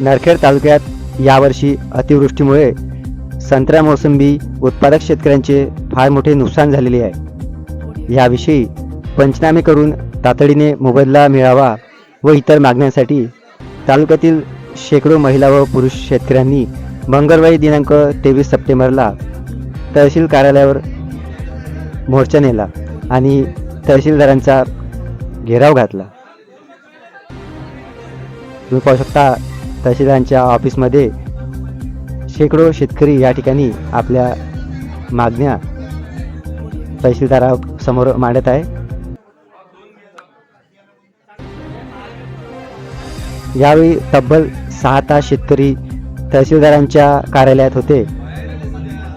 नरखेड तालुक्यात यावर्षी अतिवृष्टीमुळे संत्रा मोसंबी उत्पादक शेतकऱ्यांचे फार मोठे नुकसान झालेले आहे. याविषयी पंचनामे करून तातडीने मोबदला मिळावा व इतर मागण्यांसाठी तालुक्यातील शेकडो महिला व पुरुष शेतकऱ्यांनी मंगळवारी दिनांक तेवीस सप्टेंबरला तहसील कार्यालयावर मोर्चा नेला आणि तहसीलदारांचा घेराव घातला. तुम्ही पाहू शकता तहसीलदारांच्या ऑफिसमध्ये शेकडो शेतकरी या ठिकाणी आपल्या मागण्या तहसीलदारासमोर मांडत आहे. यावेळी तब्बल सहा तास शेतकरी तहसीलदारांच्या कार्यालयात होते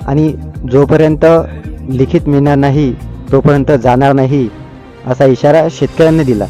आणि जोपर्यंत लिखित मिळणार नाही तोपर्यंत जाणार नाही असा इशारा शेतकऱ्यांनी दिला.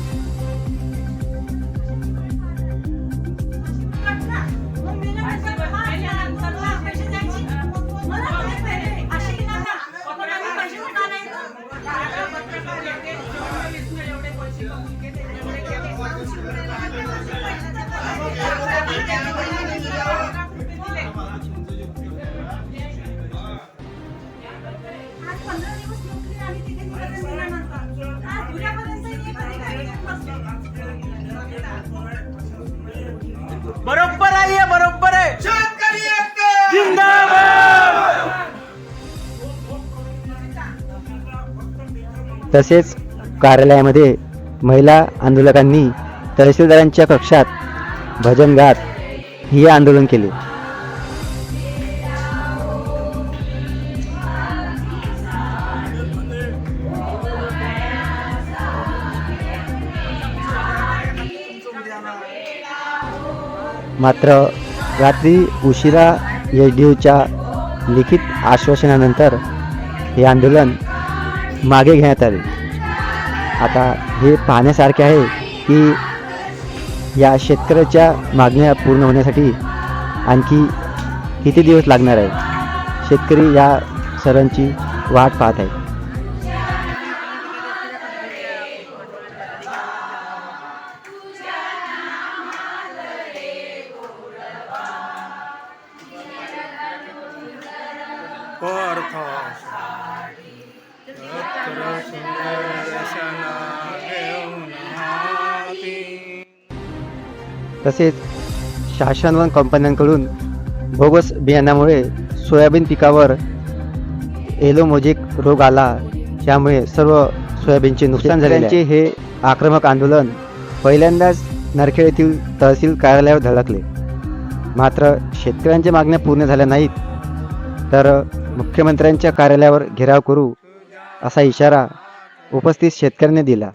बरोबर आहे हे बरोबर आहे. तसेच कार्यालयामध्ये महिला आंदोलकांनी तहसीलदारांच्या कक्षात भजन गात हे आंदोलन केले. मात्र रात्री उशिरा एच डी यूच्या लिखित आश्वासनानंतर हे आंदोलन मागे घेण्यात आले. आता हे पाहण्यासारखे आहे की या शेतकऱ्याच्या मागण्या पूर्ण होण्यासाठी आणखी किती दिवस लागणार आहे? शेतकरी या सरांची वाट पाहत आहे हो, अर्थ तसेच शासन व कंपन्यांकडून बोगस बियाण्यामुळे सोयाबीन पिकावर एलोमोजिक रोग आला त्यामुळे सर्व सोयाबीनचे नुकसान झाल्याचे हे आक्रमक आंदोलन पहिल्यांदाच नरखेड येथील तहसील कार्यालयावर धडकले. मात्र शेतकऱ्यांच्या मागण्या पूर्ण झाल्या नाहीत. तर मुख्यमंत्र्यांच्या कार्यालयावर घेराव करू असा इशारा उपस्थित शेतकऱ्यांनी दिला.